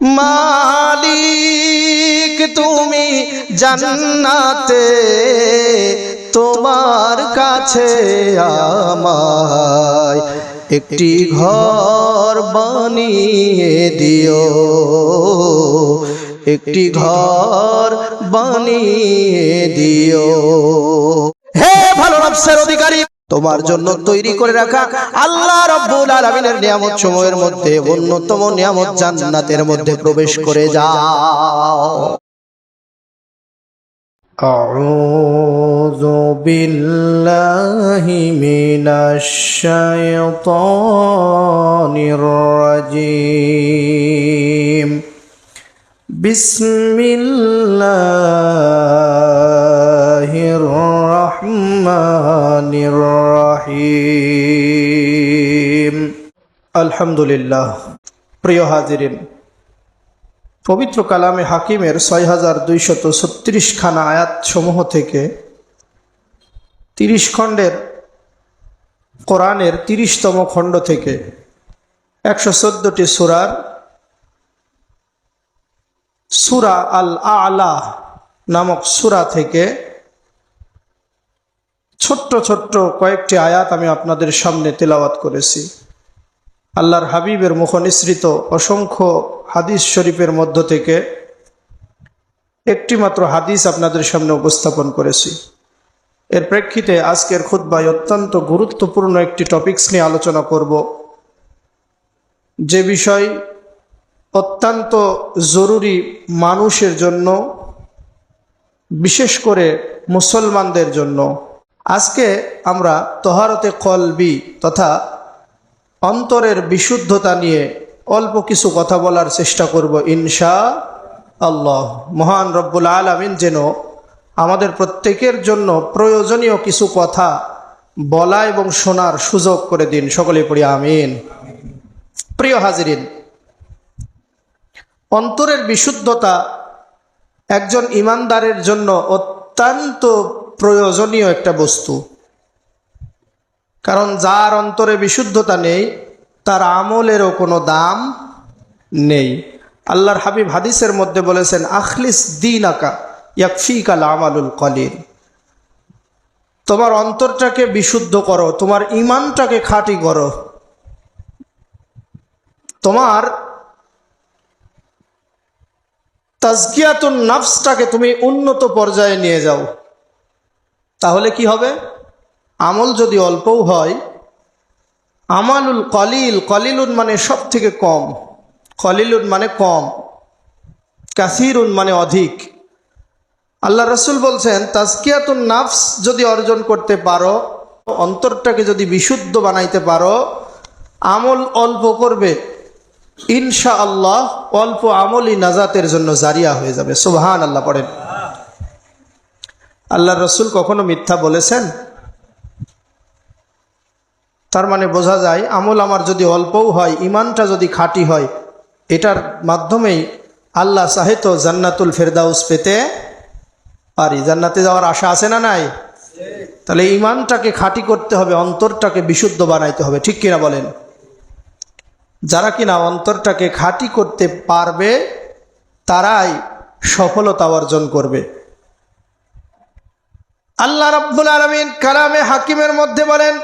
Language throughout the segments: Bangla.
মালিক, তুমি জান্নাতে, তোমার কাছে আমায় একটি ঘর বানিয়ে দিও। একটি ঘর বানিয়ে দিও। হে ভালো নফসের অধিকারী তোমার জন্য তৈরি করে রাখা আল্লাহ রব্বুল আলামিনের নিয়ামত সময়ের মধ্যে অন্যতম নিয়ামত জান্নাতের মধ্যে প্রবেশ করে যাও أعوذ بالله من الشيطان الرجيم بسم الله الرحمن الرحيم الحمد لله প্রিয় হাজিরিন পবিত্র কালামে হাকিমের ছয় হাজার দুইশত ছত্রিশ খানা আয়াত সমূহ থেকে তিরিশ খণ্ডের কোরআনের তিরিশতম খণ্ড থেকে একশো চোদ্দটি সুরার সুরা আল আলা নামক সুরা থেকে ছোট্ট ছোট্ট কয়েকটি আয়াত আমি আপনাদের সামনে তেলাওয়াত করেছি। আল্লাহর হাবিবের মুখ নিঃসৃত অসংখ্য হাদিস শরীফের মধ্য থেকে একটি মাত্র হাদিস আপনাদের সামনে উপস্থাপন করেছি। এর প্রেক্ষিতে আজকের খুদ্বায় অত্যন্ত গুরুত্বপূর্ণ একটি টপিকস নিয়ে আলোচনা করব। যে বিষয় অত্যন্ত জরুরি মানুষের জন্য, বিশেষ করে মুসলমানদের জন্য। আজকে আমরা তহারতে কলবি তথা অন্তরের বিশুদ্ধতা নিয়ে অল্প কিছু কথা বলার চেষ্টা করব ইনশা আল্লাহ। মহান রব্বুল আলমিন যেন আমাদের প্রত্যেকের জন্য প্রয়োজনীয় কিছু কথা বলা এবং শোনার সুযোগ করে দিন। সকলে পড়ি আমিন। প্রিয় হাজিরিন, অন্তরের বিশুদ্ধতা একজন ইমানদারের জন্য অত্যন্ত প্রয়োজনীয় একটা বস্তু। কারণ যার অন্তরে বিশুদ্ধতা নেই, তার আমলেরও কোনো দাম নেই। আল্লাহর হাবিব হাদিসের মধ্যে বলেছেন, আখলিস দিন আকা ইয়াকফিকাল আমালুল কলিল। তোমার অন্তরটাকে বিশুদ্ধ করো, তোমার ইমানটাকে খাঁটি করো। তোমার তাজকিয়াতুন নাফসটাকে তুমি উন্নত পর্যায়ে নিয়ে যাও। তাহলে কি হবে? আমল যদি অল্পও হয়, আমালুল কলিল, কলিলুন মানে সব থেকে কম, কলিলুন মানে কম, কাসিরুন মানে অধিক। আল্লাহ রসুল বলছেন, তাজকিয়াতুন নাফস যদি অর্জন করতে পারো, অন্তরটাকে যদি বিশুদ্ধ বানাইতে পারো, আমল অল্প করবে। ইনশা আল্লাহ অল্প আমলই নাজাতের জন্য জারিয়া হয়ে যাবে। সুবহান আল্লাহ পড়েন। আল্লাহ রসুল কখনো মিথ্যা বলেছেন? তার মানে বোঝা যায়, আমল আমার যদি অল্পও হয়, ইমানটা যদি খাঁটি হয়, এটার মাধ্যমেই আল্লাহ সাহেত জান্নাতুল ফেরদাউস পেতে পারি। জান্নাতে যাওয়ার আশা আছে না নাই? তাহলে ইমানটাকে খাঁটি করতে হবে, অন্তরটাকে বিশুদ্ধ বানাইতে হবে, ঠিক কিনা বলেন? যারা কিনা অন্তরটাকে খাঁটি করতে পারবে, তারাই সফলতা অর্জন করবে। আল্লাহ রাব্বুল আলমিন কালামে হাকিমের মধ্যে বলেন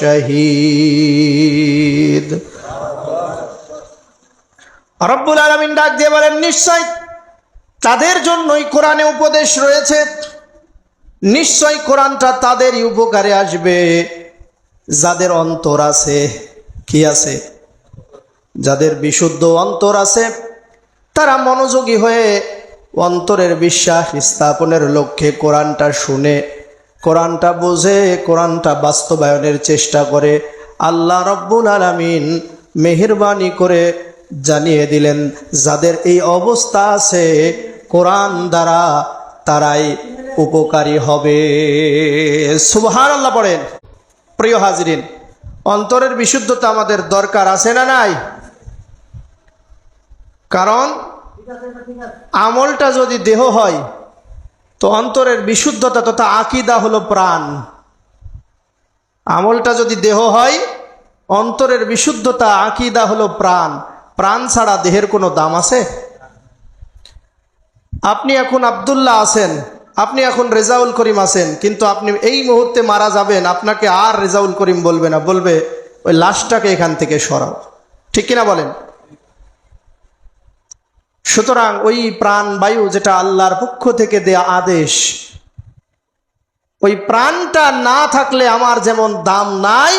শহীদ। রব্বুল আলমিন ডাক দিয়ে বলেন, নিশ্চয় তাদের জন্যই কোরআনে উপদেশ রয়েছে নিশ্চয় কোরআনটা তাদেরই উপকারে আসবে। যাদের অন্তর আছে, কি আছে? যাদের বিশুদ্ধ অন্তর আছে, তারা মনোযোগী হয়ে অন্তরের বিশ্বাস স্থাপনের লক্ষ্যে কোরআনটা শুনে, কোরআনটা বোঝে, কোরআনটা বাস্তবায়নের চেষ্টা করে। আল্লাহ রব্বুল আলমিন মেহরবানি করে জানিয়ে দিলেন, যাদের এই অবস্থা আছে, কোরআন দ্বারা তারাই উপকারী হবে। সুবহান আল্লাহ পড়েন। প্রিয় হাজরিন, অন্তরের বিশুদ্ধতা আমাদের দরকার আছে না নাই? কারণ আমলটা যদি দেহ হয়, তো অন্তরের বিশুদ্ধতা তথা আকিদা হলো প্রাণ। আমলটা যদি দেহ হয়, অন্তরের বিশুদ্ধতা, আকিদা হলো প্রাণ। প্রাণ ছাড়া দেহের কোনো দাম আছে? আপনি এখন আবদুল্লাহ আছেন আপনি এখন রেজাউল করিম আছেন, কিন্তু আপনি এই মুহূর্তে মারা যাবেন, আপনাকে আর রেজাউল করিম বলবে না, বলবে, ওই লাশটাকে এখান থেকে সরাও। ঠিক কিনা বলেন? সুতরাং ওই প্রাণ বায়ু যেটা আল্লাহর পক্ষ থেকে দেয়া আদেশ, ওই প্রাণটা না থাকলে আমার যেমন দাম নাই,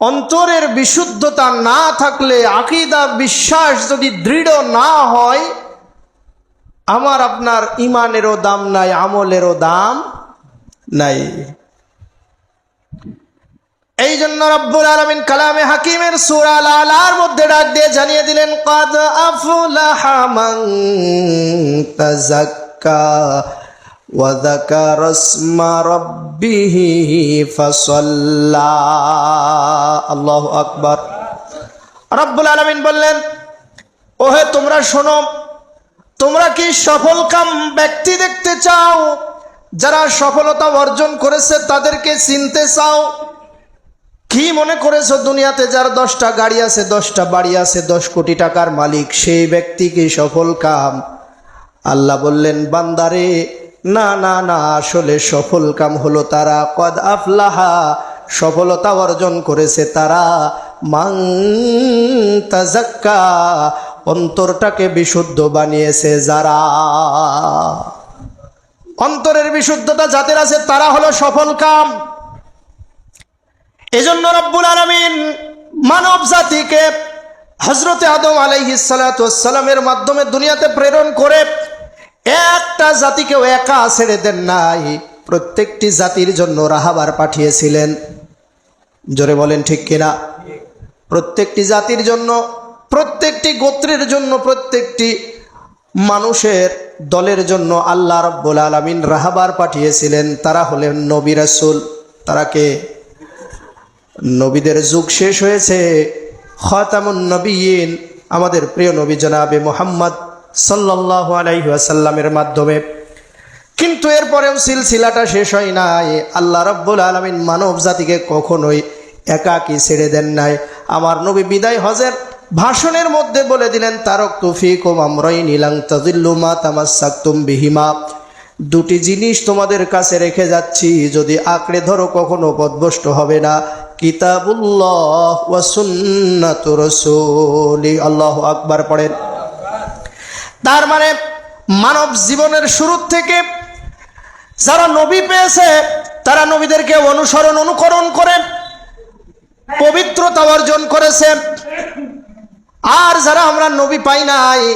অন্তরের বিশুদ্ধতা না থাকলে আকিদা, বিশ্বাস যদি দৃঢ় না হয় আমার আপনার ইমানেরও দাম নাই, আমলেরও দাম নাই। এই জন্য রব্বুল আলমিন কালামে হাকিমের সুরা লালার মধ্যে ডাক দিয়ে জানিয়ে দিলেন, কাদ আফলাহা তাযাক্কা ওয়া যাকারা ইসমা রাব্বিহি ফাসাল্লা। আল্লাহু আকবার। রব্বুল আলামিন বললেন, ওহে তোমরা শোনো তোমরা কি সফলকাম ব্যক্তি দেখতে চাও? যারা সফলতা অর্জন করেছে, তাদেরকে চিনতে চাও? কি মনে করেছ দুনিয়াতে যার দশটা গাড়ি আছে, দশটা বাড়ি আছে, দশ কোটি টাকার মালিক, সেই ব্যক্তি কি সফল কাম? আল্লাহ বললেন, বান্দারে, না না না, আসলে সফল কাম হলো তারা। কদ আফলাহা, সফলতা অর্জন করেছে তারা। মাং তাজাক্কা অন্তরটাকে বিশুদ্ধ বানিয়েছে যারা। অন্তরের বিশুদ্ধতা যাদের আছে তারা হলো সফল কাম। এজন্য রব্বুল আলমিন মানব জাতিকে হজরতে আদম আলাইহিসালামের মাধ্যমে দুনিয়াতে প্রেরণ করে একটা জাতিকেও একা ছেড়ে দেন নাই, প্রত্যেকটি জাতির জন্য রাহাবার পাঠিয়েছিলেন। জোরে বলেন ঠিক কিনা? প্রত্যেকটি জাতির জন্য প্রত্যেকটি গোত্রের জন্য, প্রত্যেকটি মানুষের দলের জন্য আল্লাহ রব্বুল আলমিন রাহাবার পাঠিয়েছিলেন। তারা হলেন নবী রাসুল। তারাকে নবীদের যুগ শেষ হয়েছে। খতামুন নবীন, আমাদের প্রিয় নবী জনাবে মোহাম্মদ সাল্লাহ আলাইসাল্লামের মাধ্যমে। কিন্তু এরপরেও সিলসিলাটা শেষ হয় নাই। আল্লাহ রব্বুল আলমিন মানব জাতিকে কখনোই একাকি ছেড়ে দেন নাই। আমার নবী বিদায় হজের ভাষণের মধ্যে বলে দিলেন, তারক তুফিক ও মামরই নীলাং তাজিল্লুমা তামাসাক্তুম বিহিমা। দুটি জিনিস তোমাদের কাছে রেখে যাচ্ছি, যদি আঁকড়ে ধরো কখনো পদভষ্ট হবে না। কিতাবুল্লাহ ওয়াসুন্নাতু রসুলি। আল্লাহ আকবার পড়েন। তার মানে মানব জীবনের শুরু থেকে যারা নবী পেয়েছে, তারা নবীদেরকে অনুসরণ, অনুকরণ করে, পবিত্রতা অর্জন করেছে। আর যারা আমরা নবী পাই নাই,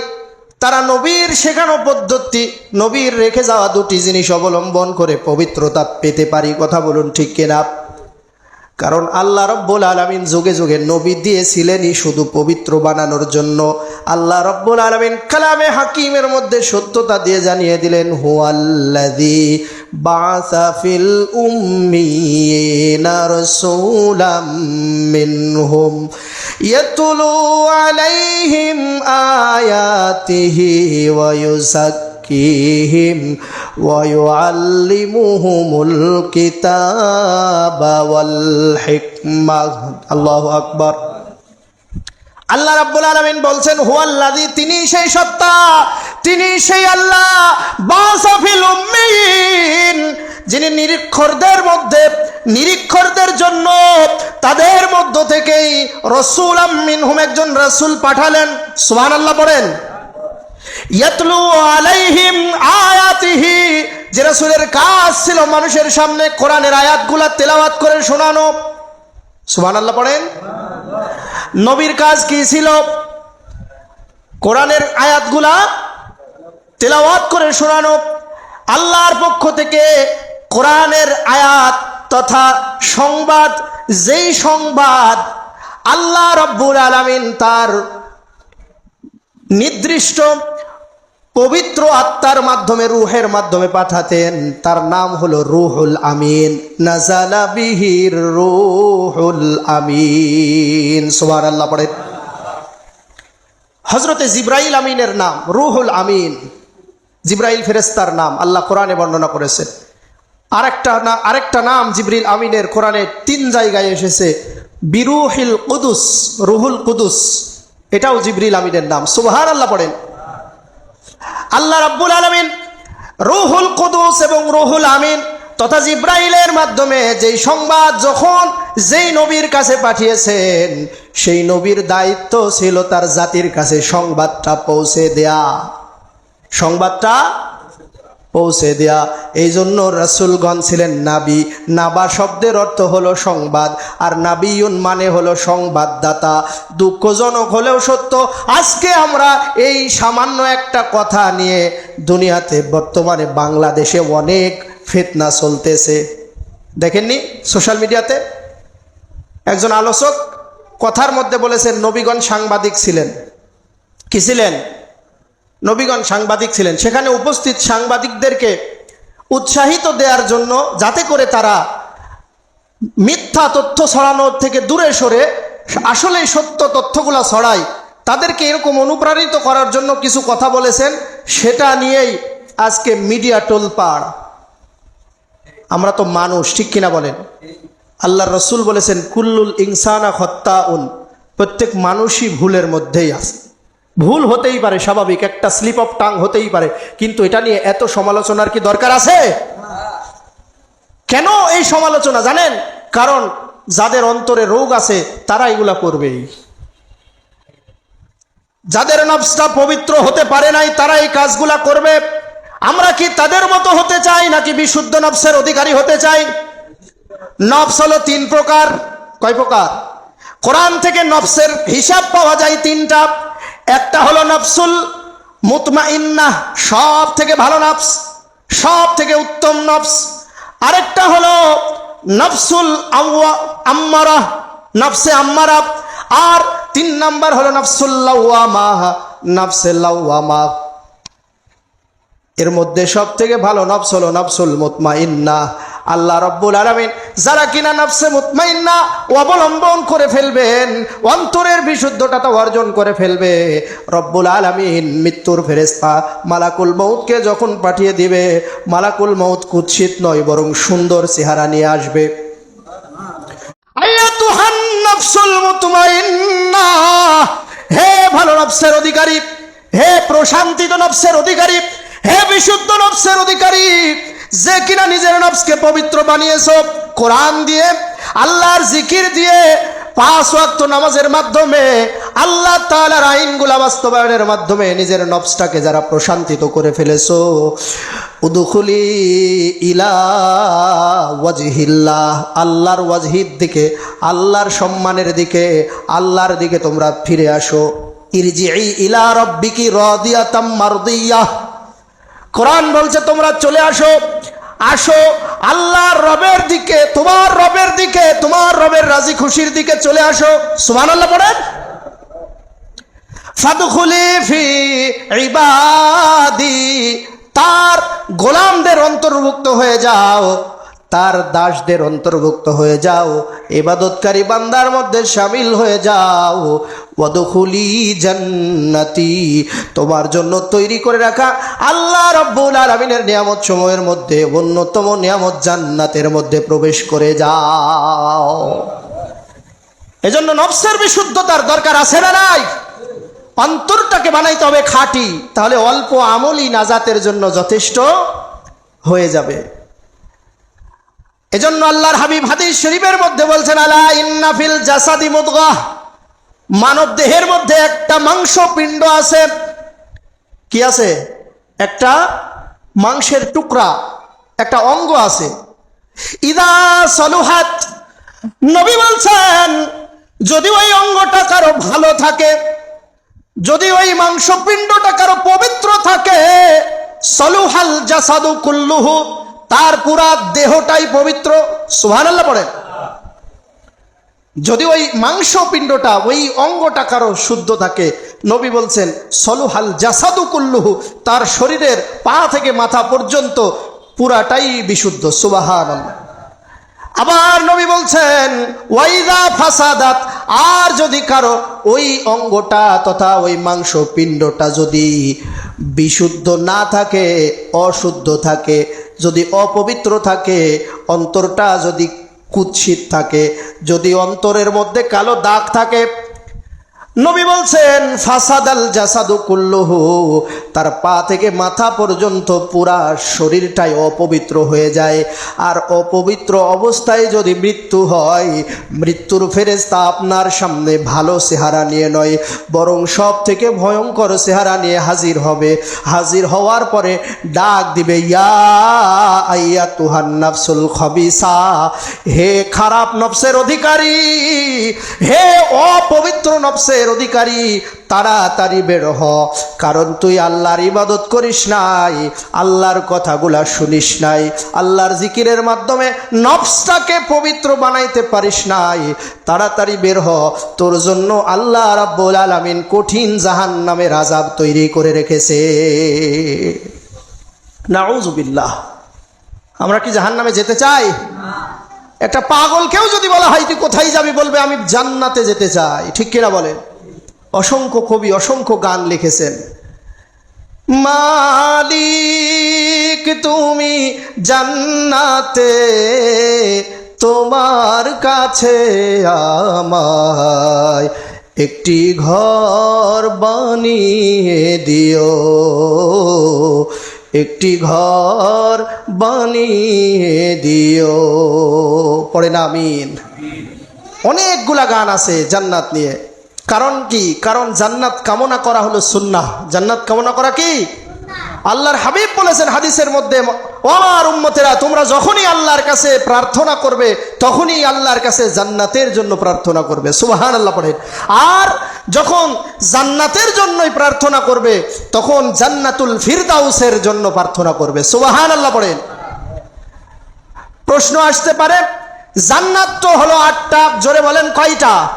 তারা নবীর শেখানো পদ্ধতি, নবীর রেখে যাওয়া দুটি জিনিস অবলম্বন করে পবিত্রতা পেতে পারি, কথা বলুন ঠিক কিনা? কারণ আল্লাহ রব্বুল আলমিন যুগে যুগে নবী দিয়েছিলেনই শুধু পবিত্র বানানোর জন্য। আল্লাহ রব্বুল আলমিন কালামে হাকিমের মধ্যে সত্যতা দিয়ে জানিয়ে দিলেন হুয়াল্লাদি বাসাফিল ইয়াতুলু আলাইহিম আয়াতিহি ওয়া يزكيهم ويعلمهم الكتاب والحكمة الله أكبر আল্লাহ রাব্বুল আলামিন বলছেন হুয়াল্লাযী তিনি সেই সত্তা তিনি সেই আল্লাহ বাসাফিল যিনি নিরীক্ষরদের মধ্যে, নিরীক্ষরদের জন্য, তাদের মধ্য থেকেই রসুল হুম একজন রসুল পাঠালেন। সুবহান আল্লাহ ইয়াতলু আলাইহিম আয়াতিহি কাজ ছিল মানুষের সামনে কোরআনের আয়াতগুলা তেলাওয়াত করে শোনানো। সুবহানাল্লাহ পড়েন। নবীর কাজ কি ছিল? কোরআনের আয়াতগুলা তেলাওয়াত করে শোনানো, আল্লাহর পক্ষ থেকে কোরআনের আয়াত তথা সংবাদ, যেই সংবাদ আল্লাহ রব্বুল আলামিন তার নির্দিষ্ট পবিত্র আত্মার মাধ্যমে, রুহের মাধ্যমে পাঠাতেন, তার নাম হলো রুহুল আমিন। নাজালা বিহির রুহুল আমিন। সুবহান আল্লাহ পড়ে। হজরতে জিব্রাইল আমিনের নাম রুহুল আমিন। জিব্রাইল ফেরেস্তার নাম, আল্লাহ কোরআনে বর্ণনা করেছেন আরেকটা না, আরেকটা নাম জিব্রিল আমিনের কোরআনে তিন জায়গায় এসেছে, বিরুহিল কুদুস, রুহুল কুদুস। এটাও জিব্রিল আমিনের নাম। সুবহান আল্লাহ পড়েন। আল্লাহ রাব্বুল আলমিন রুহুল কুদুস এবং রুহুল আমিন তথা জিব্রাইলের মাধ্যমে যেই সংবাদ যখন যেই নবীর কাছে পাঠিয়েছেন, সেই নবীর দায়িত্ব ছিল তার জাতির কাছে সংবাদটা পৌঁছে দেয়া। সংবাদটা পৌঁছে দেয়া। এই জন্য রসুলগণ ছিলেন নাবি। নাবা শব্দের অর্থ হলো সংবাদ, আর নাবিউন মানে হলো সংবাদদাতা। দুঃখজনক হলেও সত্য, আজকে আমরা এই সামান্য একটা কথা নিয়ে দুনিয়াতে বর্তমানে বাংলাদেশে অনেক ফেতনা চলতেছে। দেখেননি সোশ্যাল মিডিয়াতে? একজন আলোচক কথার মধ্যে বলেছেন, নবীগণ সাংবাদিক ছিলেন। কি ছিলেন? নবীগণ সাংবাদিক ছিলেন। সেখানে উপস্থিত সাংবাদিকদেরকে উৎসাহিত দেওয়ার জন্য যাতে করে তারা মিথ্যা তথ্য ছড়ানোর থেকে দূরে সরে আসলে সত্য তথ্যগুলো ছড়ায়। তাদেরকে এরকম অনুপ্রাণিত করার জন্য কিছু কথা বলেছেন। সেটা নিয়েই আজকে মিডিয়া টোলপাড়। আমরা তো মানুষ, ঠিক কিনা বলেন? আল্লাহ রসুল বলেছেন, কুল্লুল ইনসানা হত্যা উন প্রত্যেক মানুষই ভুলের মধ্যেই আছে। ভুল হতেই পারে, স্বাভাবিক। একটা স্লিপ অফ টাং হতেই পারে। কিন্তু এটা নিয়ে এত সমালোচনার কি দরকার আছে? কেন এই সমালোচনা, জানেন? কারণ যাদের অন্তরে রোগ আছে, তারা এগুলা করবেই। যাদের নবসটা পবিত্র হতে পারে নাই, তারা এই কাজগুলা করবে। আমরা কি তাদের মতো হতে চাই, নাকি বিশুদ্ধ নবসের অধিকারী হতে চাই? নবস হলো তিন প্রকার। কয় প্রকার? কোরআন থেকে নবসের হিসাব পাওয়া যায় তিনটা। একটা হলো নফসুল মুতমাইন্না সব থেকে ভালো নফস সব থেকে উত্তম নফস। আরেকটা হলো নফসুল আম্মারা, নফসে আম্মারা। আর তিন নাম্বার হলো নফসুল্লাওয়ামা নফসে লাওয়ামা এর মধ্যে সব থেকে ভালো নফস হলো নফসুল মুতমাইন্না। আল্লাহ রব্বুল আলমিন যারা কিনা নফসে মুতমাইন্না অবলম্বন করে ফেলবেন, অন্তরের বিশুদ্ধটা তো অর্জন করে ফেলবে। রব্বুল আলমিন মৃত্যুর ফেরেস্তা মালাকুল মৌতকে যখন পাঠিয়ে দিবে, মালাকুল মৌত কুৎসিত নয়, বরং সুন্দর চেহারা নিয়ে আসবে। হে ভালো নফসের অধিকারী, হে প্রশান্তিত নফসের অধিকারী, হে বিশুদ্ধ নফসের অধিকারী যে কিনা নিজের নফসকে পবিত্র বানিয়েছ, কোরআন দিয়ে, আল্লাহর জিকির দিয়ে, পাঁচ ওয়াক্ত নামাজের মাধ্যমে, আল্লাহ তাআলার আইনগুলা বাস্তবায়নের মাধ্যমে নিজের নফসটাকে যারা প্রশান্তিত করে ফেলেছো, উদুখুলি ইলা ওয়াজহিল্লাহ, আল্লাহর ওয়াজহির দিকে, আল্লাহর সম্মানের দিকে, আল্লাহর দিকে তোমরা ফিরে আসো। ইরজিই ইলা রব্বিকি রাদিয়াতাম মারদিয়াহ। কোরআন বলছে, তোমরা চলে আসো আসো, আল্লাহর রবের দিকে, তোমার রবের দিকে, তোমার রবের রাজি খুশির দিকে চলে আসো। সুমান আল্লাহ পড়েন তার গোলামদের অন্তর্ভুক্ত হয়ে যাও। তার দাসদের অন্তর্ভুক্ত হয়ে যাও এবাদতকারী বান্দার মধ্যে সামিল হয়ে যাও। ওয়াদখুলি জান্নাতি, তোমার জন্য তৈরি করে রাখা আল্লাহ রব্বুল আলামিনের নিয়ামত সময়ের মধ্যে, অন্যতম নিয়ামত জান্নাতের মধ্যে প্রবেশ করে যাও। এজন্য নফসের বিশুদ্ধতার দরকার আছে না নাই? অন্তরটাকে বানাইতে হবে খাঁটি, তাহলে অল্প আমলই নাজাতের জন্য যথেষ্ট হয়ে যাবে। এজন্য আল্লাহর হাবিব হাদিস শরীফের মধ্যে বলছেন, আলা ইন্নাফিল জাসাদি মুদগাহ মানব দেহের মধ্যে একটা মাংস পিণ্ড আছে। কি আছে? একটা মাংসের টুকরা, একটা অঙ্গ আছে। ইদা সলুহাত, নবী বলছেন, যদি ওই অঙ্গটা কারও ভালো থাকে, যদি ওই মাংসপিণ্ডটা কারও পবিত্র থাকে, সলুহাল জাসাদু কুল্লুহু। তার পুরা দেহটাই পবিত্র। সুবহানাল্লাহ পড়েন। যদি ওই মাংস পিণ্ডটা ওই অঙ্গটা কারও শুদ্ধ থাকে, নবী বলছেন, সলুহাল জাসাদু কুল্লুহু, তার শরীরের পা থেকে মাথা পর্যন্ত পুরাটাই বিশুদ্ধ। সুবাহান আবার নবী বলছেন, ওয়াইদা ফাসাদাত, আর যদি কারও ওই অঙ্গটা তথা ওই মাংস পিণ্ডটা যদি বিশুদ্ধ না থাকে, অশুদ্ধ থাকে যদি অপবিত্র থাকে অন্তরটা যদি কুৎসিত থাকে যদি অন্তরের মধ্যে কালো দাগ থাকে নবী বলছেন, ফাসাদাল জাসাদু কুল্লুহু তার পা থেকে মাথা পর্যন্ত পুরা শরীরটাই অপবিত্র হয়ে যায়। আর অপবিত্র অবস্থায় যদি মৃত্যু হয়, মৃত্যুর ফেরেস্তা আপনার সামনে ভালো চেহারা নিয়ে নয়, বরং সব থেকে ভয়ঙ্কর চেহারা নিয়ে হাজির হবে। হাজির হওয়ার পরে ডাক দিবে, ইয়া আইয়া তুহান নাফসুল খবিসা হে খারাপ নফসের অধিকারী, হে অপবিত্র নফসের অধিকারী, তাড়াতাড়ি বের হ। কারণ তুই আল্লাহর ইবাদত করিস নাই, আল্লাহর কথাগুলা শুনিস নাই, আল্লাহর জিকিরের মাধ্যমে নফসটাকে পবিত্র বানাইতে পারিস নাই। তাড়াতাড়ি বের হ। তোর জন্য আল্লাহ রাব্বুল আলামিন কঠিন জাহান নামের আজাব তৈরি করে রেখেছে। নাউজুবিল্লাহ আমরা কি জাহান নামে যেতে চাই? একটা পাগলকেও যদি বলা হয়, তুই কোথায় যাবি? বলবে, আমি জান্নাতে যেতে চাই। ঠিক কিনা বলেন? অসংখ্য কবি অসংখ্য গান লিখেছেন। মালিক, তুমি জান্নাতে, তোমার কাছে আমায় একটি ঘর বানিয়ে দিও। একটি ঘর বানিয়ে দিও। পড়ে না, আমিন। অনেকগুলা গান আছে জান্নাত নিয়ে। কারণ কি? কারণ জান্নাত কামনা করা হলো সুন্না জান্নাত কামনা করা কি? আল্লাহর হাবিব বলেছেন হাদিসের মধ্যে আমার উম্মতেরা, তোমরা যখনই আল্লাহর কাছে প্রার্থনা করবে, তখনই আল্লাহর কাছে জান্নাতের জন্য প্রার্থনা করবে। সুবাহান আল্লাহ পড়েন। আর যখন জান্নাতের জন্যই প্রার্থনা করবে, তখন জান্নাতুল ফিরদাউসের জন্য প্রার্থনা করবে। সুবাহান আল্লাহ পড়েন। প্রশ্ন আসতে পারে, জান্নাত তো হলো আটটা, জোরে বলেন কয়টা?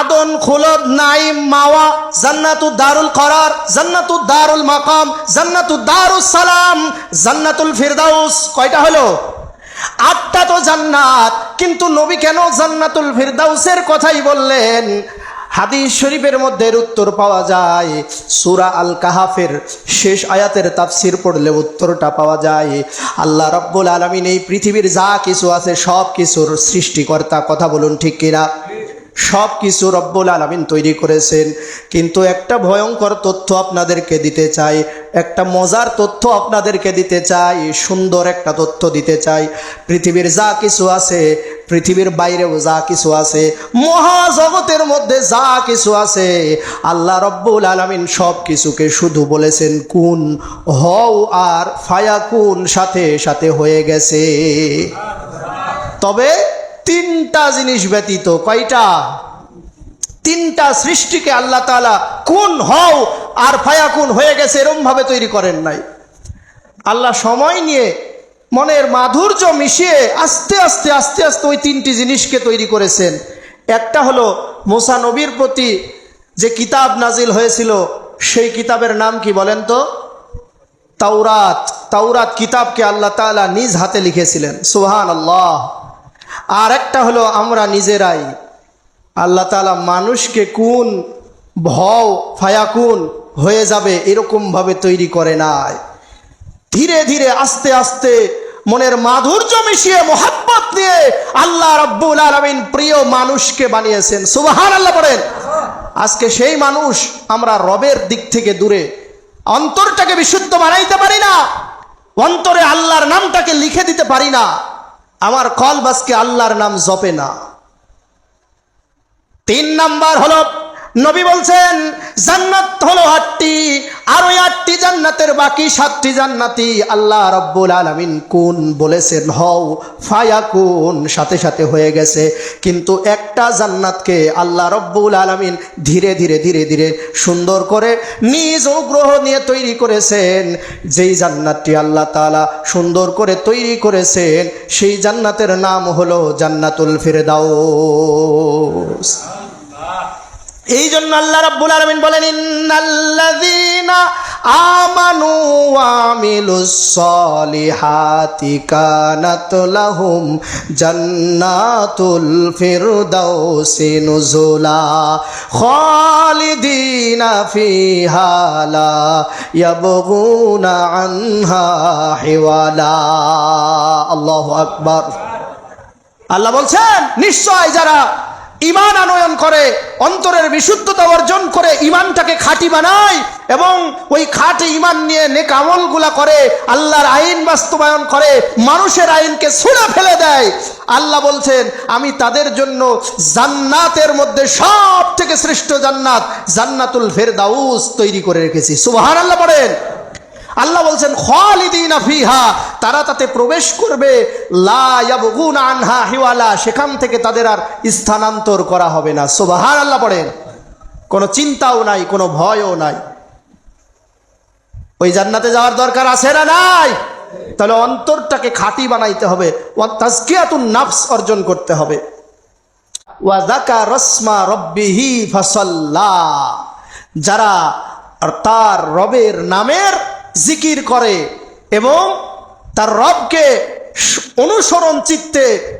আদন খুলদ নাইম মাওয়া, জান্নাতু দারুল করার, জান্নাতু দারুল মাকাম, জান্নাতু দারুস সালাম, জান্নাতুল ফিরদাউস। কয়টা হলো? আটটা তো জান্নাত, কিন্তু নবী কেন জান্নাতুল ফিরদাউসের কথাই বললেন? হাদিস শরীফের মধ্যে উত্তর পাওয়া যায়, সুরা আল কাহাফের শেষ আয়াতের তাফসির পড়লে উত্তরটা পাওয়া যায়। আল্লাহ রব্বুল আলমিন এই পৃথিবীর যা কিছু আছে সব কিছুর সৃষ্টিকর্তা, কথা বলুন ঠিক কিনা? সব কিছু রব্বুল আলমিন তৈরি করেছেন। কিন্তু একটা ভয়ঙ্কর তথ্য আপনাদেরকে দিতে চাই, একটা মজার তথ্য আপনাদেরকে দিতে চাই, সুন্দর একটা তথ্য দিতে চাই। পৃথিবীর যা কিছু আছে, পৃথিবীর বাইরেও যা কিছু আছে, মহাজগতের মধ্যে যা কিছু আছে, আল্লাহ রব্বুল আলমিন সব কিছুকে শুধু বলেছেন, কুন হও আর ফায়া কুন সাথে সাথে হয়ে গেছে। তবে তিনটা জিনিস ব্যতীত, কয়টা? তিনটা সৃষ্টিকে আল্লাহ তালা কোন হও আর ফায়াকুন হয়ে গেছে এরম ভাবে তৈরি করেন নাই। আল্লাহ সময় নিয়ে মনের মাধুর্য মিশিয়ে আস্তে আস্তে আস্তে আস্তে ওই তিনটি জিনিসকে তৈরি করেছেন। একটা হলো মোসা নবীর প্রতি যে কিতাব নাজিল হয়েছিল, সেই কিতাবের নাম কি বলেন তো? তাওরাত তাওরাত কিতাবকে আল্লাহ তাআলা নিজ হাতে লিখেছিলেন। সুহান আল্লাহ আর একটা হলো আমরা নিজেরাই। আল্লাহ তালা মানুষকে কোন ভও ফায়াকুন হয়ে যাবে এরকমভাবে তৈরি করে নাই। ধীরে ধীরে আস্তে আস্তে মনের মাধুর্য মিশিয়ে মোহাব্বত নিয়ে আল্লাহ রব্বুল আলমিন প্রিয় মানুষকে বানিয়েছেন। সুবাহান আল্লাহ বলেন, আজকে সেই মানুষ আমরা রবের দিক থেকে দূরে, অন্তরটাকে বিশুদ্ধ বানাইতে পারি না, অন্তরে আল্লাহর নামটাকে লিখে দিতে পারি না। আমার কলবাসকে আল্লাহর নাম জপে না। তিন নাম্বার হলো নবী বলছেন, জান্নাত হলো আটটি, আর ওই আটটি জান্নাতের বাকি সাতটি জান্নাতি আল্লাহ রব্বুল আলমিন কোন বলেছেন? হও, ফায়া কোন? সাথে সাথে হয়ে গেছে। কিন্তু একটা জান্নাতকে আল্লাহ রব্বুল আলমিন ধীরে ধীরে ধীরে ধীরে সুন্দর করে নিজ অনুগ্রহ নিয়ে তৈরি করেছেন। যেই জান্নাতটি আল্লাহ তালা সুন্দর করে তৈরি করেছেন, সেই জান্নাতের নাম হলো জান্নাতুল ফিরদাউস। এই জন্য আল্লাহ রাব্বুল আলামিন বলেন, ইন্নাল্লাযীনা আমানু ওয়ামিলুস সলিহাতি কানাত লাহুম জান্নাতুল ফিরদাউসি নুজুলা খালিদিনা ফিহা লা ইয়াবগুনা আনহা হিওয়ালা। আল্লাহু আকবার। আল্লাহ বলছেন, নিশ্চয় যারা ইমান আনয়ন করে, অন্তরের বিশুদ্ধতা অর্জন করে ইমানটাকে খাঁটি বানায় এবং ওই খাঁটি ইমান নিয়ে নেক আমলগুলা করে, আল্লাহর আইন বাস্তবায়ন করে, মানুষের আইনকে ছুঁড়ে ফেলে দেয়। আল্লাহ বলছেন, আমি তাদের জন্য জান্নাতের মধ্যে সব থেকে শ্রেষ্ঠ জান্নাত জান্নাতুল ফেরদাউস তৈরি করে রেখেছি। সুবহান আল্লাহ পড়েন আল্লাহ বলছেন, খালিদিনা ফিহা, তারা তাতে প্রবেশ করবে, লা ইয়াবগুনা আনহা হিওয়ালা, সেখান থেকে তাদের আর স্থানান্তর করা হবে না। সুবহান আল্লাহ পড়েন। কোনো চিন্তাও নাই, কোনো ভয়ও নাই। ওই জান্নাতে যাওয়ার দরকার আছে না নাই? তাহলে অন্তরটাকে খাঁটি বানাইতে হবে তাজকিয়াতুন নাফস অর্জন করতে হবে। ওয়া যাকারা রসমা রব্বিহি ফাসাল্লা, যারা তার রবের নামের জিকির করে এবং তার রবকে অনুসরণ চিত্তে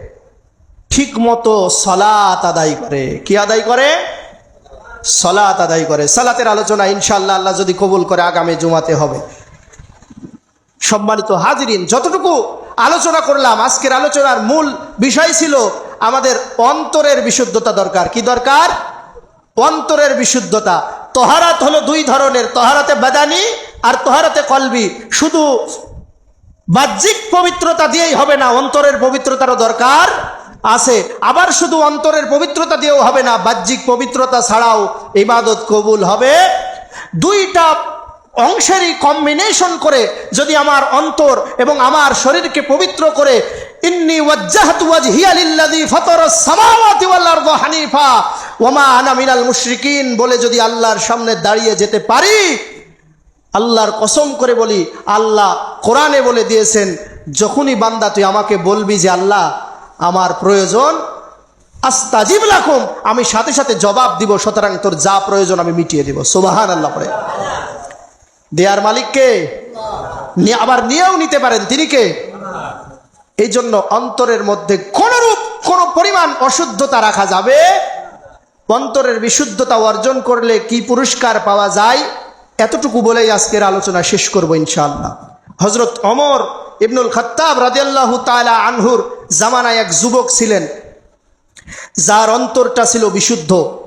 ঠিক মতো সলাত আদায় করে। কি আদায় করে? সলাত আদায় করে। সালাতের আলোচনা ইনশাল্লাহ আল্লাহ যদি কবুল করে আগামী জুমাতে হবে। সম্মানিত হাজিরিন, যতটুকু আলোচনা করলাম, আজকের আলোচনার মূল বিষয় ছিল আমাদের অন্তরের বিশুদ্ধতা দরকার। কি দরকার? অন্তরের বিশুদ্ধতা। তহারাত হলো দুই ধরনের। তহারাতে বাদানি আর তহারাতে কলবি, শুধু বাহ্যিক পবিত্রতা দিয়েই হবে না, অন্তরের পবিত্রতারও দরকার আছে। আবার শুধু অন্তরের পবিত্রতা দিয়েও হবে না, বাহ্যিক পবিত্রতা ছাড়াও ইবাদত কবুল হবে। দুইটা অংশেরই কম্বিনেশন করে যদি আমার অন্তর এবং আমার শরীরকে পবিত্র করে, ইন্নি হানিফা ওমা আনা মিনাল মুশরিকিন বলে যদি আল্লাহর সামনে দাঁড়িয়ে যেতে পারি আল্লাহর কসম করে বলি, আল্লাহ কোরআনে বলে দিয়েছেন, যখনই বান্দা তুই আমাকে বলবি যে, আল্লাহ, আমার প্রয়োজন, আস্তাজিব লাকুম, আমি সাথে সাথে জবাব দিব, সুতরাং তোর যা প্রয়োজন আমি মিটিয়ে দিব। সুবাহান আল্লাহ পরে দেয়ার মালিককে আবার নিয়েও নিতে পারেন, তিনি কে? এই জন্য অন্তরের মধ্যে কোনরূপ কোন পরিমাণ অশুদ্ধতা রাখা যাবে? অন্তরের বিশুদ্ধতা অর্জন করলে কি পুরস্কার পাওয়া যায়? এতটুকু বলেই আজকের আলোচনা শেষ করব ইনশাআল্লাহ। হজরত অমর ইবনুল খত্তাব রাজিয়াল্লাহ তালা আনহুর জামানায় এক যুবক ছিলেন। যার অন্তরটা ছিল বিশুদ্ধ।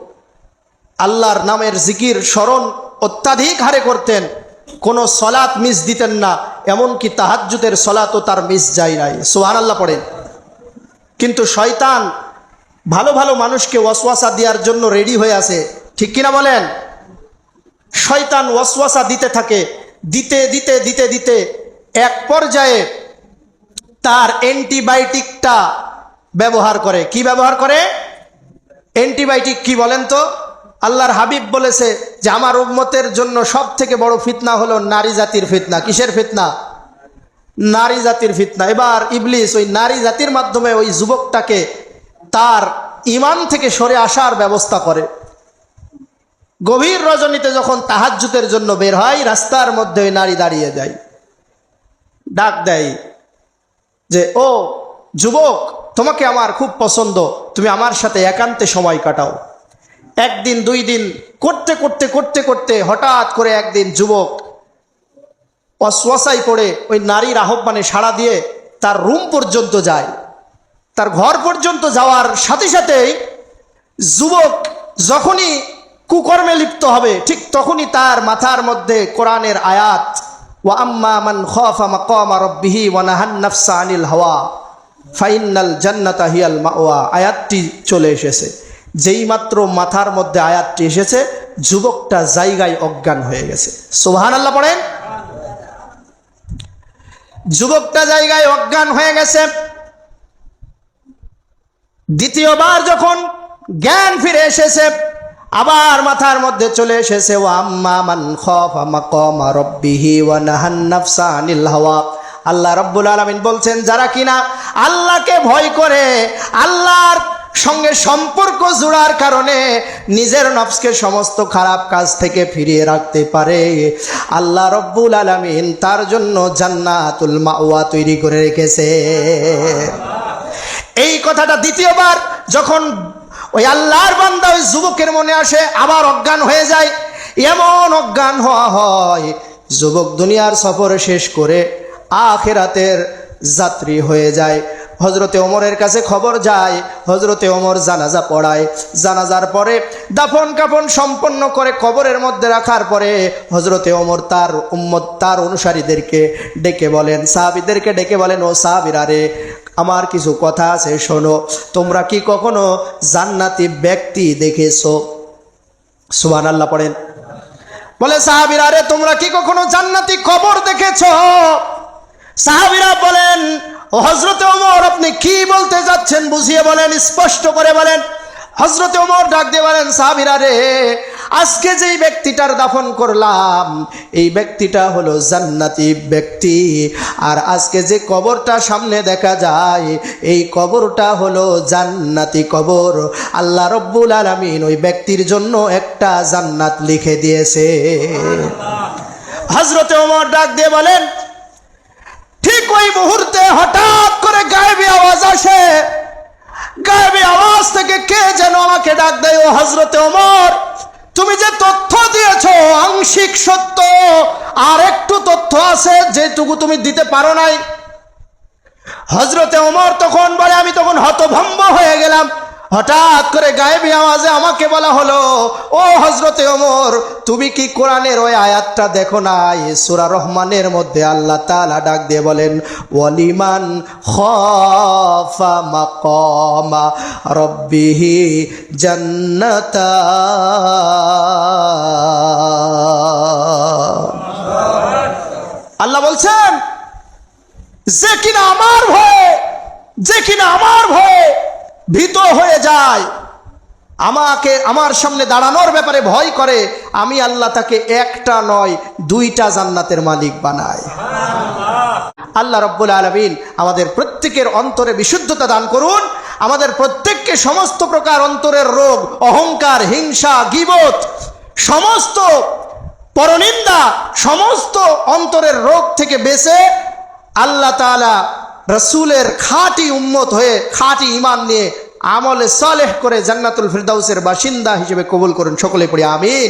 আল্লাহর নামের জিকির, স্মরণ অত্যাধিক হারে করতেন। কোনো সলাৎ মিস দিতেন না, এমনকি তাহাজ্জুদের সলাতও তার মিস যায় নাই। সোহান আল্লাহ পড়েন। কিন্তু শয়তান ভালো ভালো মানুষকে ওয়াসওয়াসা দেওয়ার জন্য রেডি হয়ে আছে। ঠিক কিনা বলেন? শয়তান ওয়াসওয়াসা দিতে থাকে। দিতে দিতে দিতে দিতে এক পর্যায়ে তার অ্যান্টিবায়োটিকটা ব্যবহার করে। কি ব্যবহার করে? অ্যান্টিবায়োটিক কি বলেন তো? আল্লাহর হাবিব বলেছে যে, আমার উম্মতের জন্য সব থেকে বড় ফিতনা হলো নারী জাতির ফিতনা। কিসের ফিতনা? নারী জাতির ফিতনা। এবার ইবলিস ওই নারী জাতির মাধ্যমে ওই যুবকটাকে তার ইমান থেকে সরে আসার ব্যবস্থা করে। গভীর রজনীতে যখন তাহাজ্জুতের জন্য বের হয়, রাস্তার মধ্যে ওই নারী দাঁড়িয়ে যায়। ডাক দেয় যে, ও যুবক, তোমাকে আমার খুব পছন্দ। তুমি আমার সাথে একান্তে সময় কাটাও। একদিন, দুই দিন, করতে করতে করতে করতে হঠাৎ করে একদিন যুবক অশ্বাসাই পড়ে ওই নারীর আহ্বানে সাড়া দিয়ে তার রুম পর্যন্ত যায়। তার ঘর পর্যন্ত যাওয়ার সাথে সাথেই যুবক যখনই কুকর্মে লিপ্ত হবে। ঠিক তখনই তার মাথার মধ্যে কোরআনের আয়াত, ওয়া আম্মা মান আনিল হাওয়া ফাইনাল জান্নাতা হিয়াল মাওয়া। আয়াতটি চলে এসেছে। যেই মাত্র মাথার মধ্যে আয়াতটি এসেছে, যুবকটা জায়গায় অজ্ঞান হয়ে গেছে। সোহান আল্লাহ পড়েন। যুবকটা জায়গায় অজ্ঞান হয়ে গেছে। দ্বিতীয়বার যখন জ্ঞান ফিরে এসেছে আবার মাথার মধ্যে চলে এসেছে আল্লাহ রব্বুল আলামিন বলছেন, যারা কিনা আল্লাহকে ভয় করে, আল্লাহর সঙ্গে সম্পর্ক জোড়ার কারণে নিজের নফসকে সমস্ত খারাপ কাজ থেকে ফিরিয়ে রাখতে পারে। আল্লাহ রব্বুল আলমিন তার জন্য জান্নাতুল মাওয়া তৈরি করে রেখেছে। এই কথাটা দ্বিতীয়বার যখন ওই আল্লাহর বান্দা ওই যুবকের মনে আসে, আবার অজ্ঞান হয়ে যায়। এমন অজ্ঞান হওয়া হয়, যুবক দুনিয়ার সফর শেষ করে আখেরাতের যাত্রী হয়ে যায়। হজরতে ওমরের কাছে খবর যায় হজরতে ওমর জানাজা পড়ায়। জানাজার পরে দাফন কাফন সম্পন্ন করে কবরের মধ্যে রাখার পরে হজরতে ওমর তার উম্মত, তার অনুসারীদেরকে ডেকে বলেন, সাহাবিদেরকে ডেকে বলেন, ও সাহাবিরা রে আমার কিছু কথা আছে, শোনো। তোমরা কি কখনো জান্নাতি ব্যক্তি দেখেছ? সুবান আল্লাহ পড়েন। বলে সাহাবিরা রে তোমরা কি কখনো জান্নাতি কবর দেখেছ? সাহাবিরা বলেন হজরতে ওমর, আপনি কি বলতে যাচ্ছেন? বুঝিয়ে বলেন, স্পষ্ট করে বলেন। হজরত ওমর ডাক দিয়ে বলেন, সাহাবিরা রে আজকে যেই ব্যক্তিটার দাফন করলাম, এই ব্যক্তিটা হলো জান্নাতি ব্যক্তি। আর আজকে যে কবরটা সামনে দেখা যায়, এই কবরটা হলো জান্নাতি কবর। আল্লাহ রব্বুল আলমিন ওই ব্যক্তির জন্য একটা জান্নাত লিখে দিয়েছে। হজরতে ওমর ডাক দিয়ে বলেন, ঠিক ওই মুহূর্তে হঠাৎ করে গায়েবী আওয়াজ আসে। গায়েবী আওয়াজ থেকে কে যেন আমাকে ডাক দেয়, ও হজরতে ওমর? তুমি যে তথ্য দিয়েছ, আংশিক সত্য, আর একটু তথ্য আছে যেটুকু তুমি দিতে পারো নাই। হজরতে ওমর তখন বলে, আমি তখন হতভম্ব হয়ে গেলাম। হঠাৎ করে গায়েবী আওয়াজে আমাকে বলা হলো, ও হজরতে ওমর, তুমি কি কোরআনের ওই আয়াতটা দেখো নাই? সুরা রহমানের মধ্যে আল্লাহ তাআলা ডাক দিয়ে বলেন, ওয়ালিমান মাকামা রব্বিহি জান্নাতা। আল্লাহ বলছেন, যে কিনা আমার ভয়ে, যে কিনা আমার ভয়ে ভীত হয়ে যায়। আমাকে, আমার সামনে দাঁড়ানোর ব্যাপারে ভয় করে। আমি আল্লাহ তাকে একটা নয়, দুইটা জান্নাতের মালিক বানাই। আল্লাহ রব্বুল আলমিন আমাদের প্রত্যেকের অন্তরে বিশুদ্ধতা দান করুন। আমাদের প্রত্যেককে সমস্ত প্রকার অন্তরের রোগ, অহংকার, হিংসা, গিবত, সমস্ত পরনিন্দা, সমস্ত অন্তরের রোগ থেকে বেঁচে আল্লাহ তাআলা রসুলের খাঁটি উম্মত হয়ে, খাঁটি ইমান নিয়ে আমলে সালেহ করে জান্নাতুল ফিরদাউসের বাসিন্দা হিসেবে কবুল করুন সকলে পড়ি, আমিন।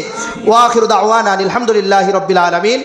ওয়াখির আলহামদুলিল্লাহি রব্বিল আলামিন।